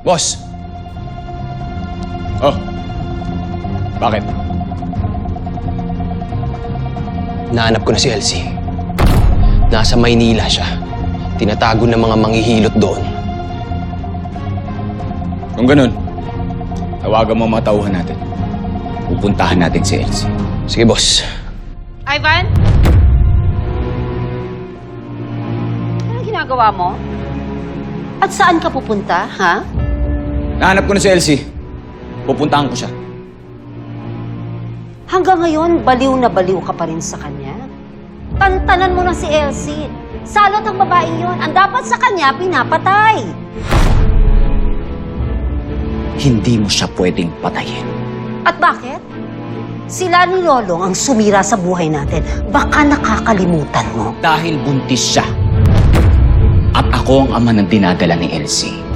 Boss! Oh. Bakit? Nahanap ko na si Elsie. Nasa Maynila siya. Tinatago ng mga manghihilot doon. Kung ganun, tawagan mo ang mga tauhan natin. Pupuntahan natin si Elsie. Sige, boss. Ivan? Ano ginagawa mo? At saan ka pupunta, ha? Nahanap ko na si Elsie. Pupuntahan ko siya. Hanggang ngayon, baliw na baliw ka pa rin sa kanya. Tantanan mo na si Elsie. Salot ang babaeng yon. Ang dapat sa kanya, pinapatay. Hindi mo siya pwedeng patayin. At bakit? Sila ni Lolong ang sumira sa buhay natin. Baka nakakalimutan mo. Dahil buntis siya. At ako ang ama ng dinadala ni Elsie.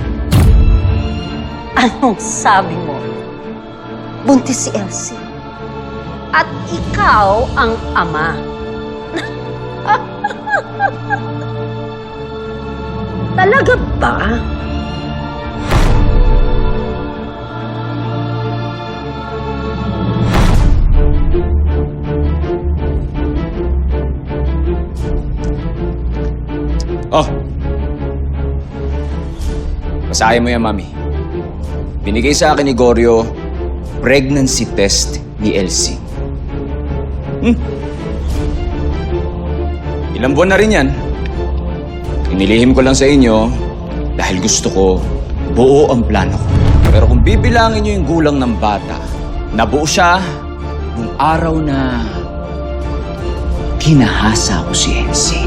Anong sabi mo? Buntis si Elsie. At ikaw ang ama. Talaga ba? Oh. Basahin mo yan, Mami. Binigay sa akin ni Goryo pregnancy test ni Elsie. Hmm. Ilang buwan na rin yan. Inilihim ko lang sa inyo dahil gusto ko buo ang plano ko. Pero kung bibilangin niyo yung gulang ng bata, nabuo siya nung araw na Kinahasa ko si Elsie.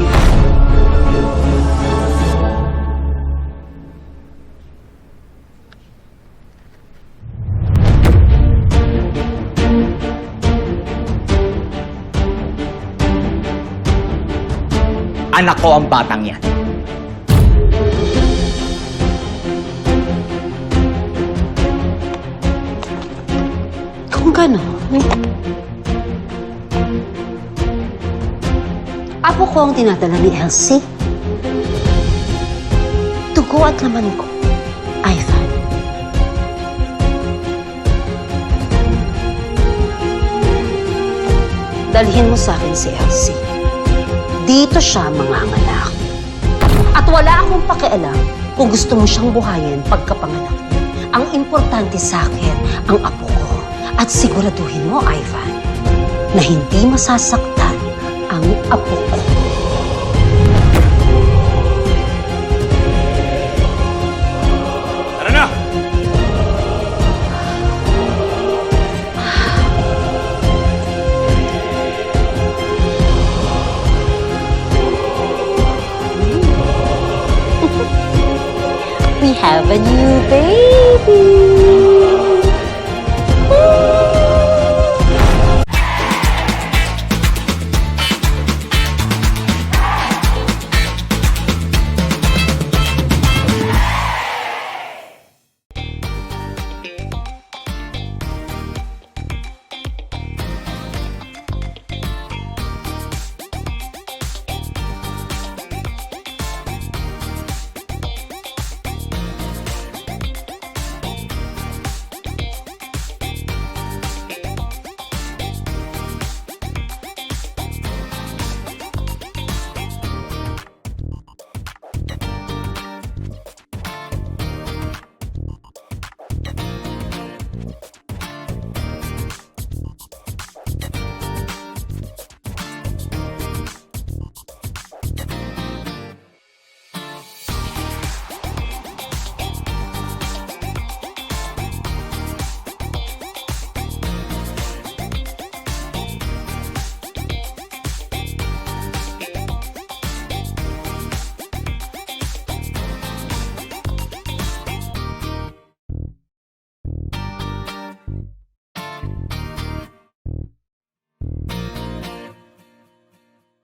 Anak ko ang batang yan. Kung gano'n, apo ko ang dinadala ni Elsie. Tugo at laman ko, Ivan. Dalhin mo sa akin si Elsie. Dito siya mga anak. At wala akong pakialam kung gusto mo siyang buhayin pagkapanganak niya. Ang importante sa akin, ang apo ko. At siguraduhin mo, Ivan, na hindi masasaktan ang apo ko. We have a new baby!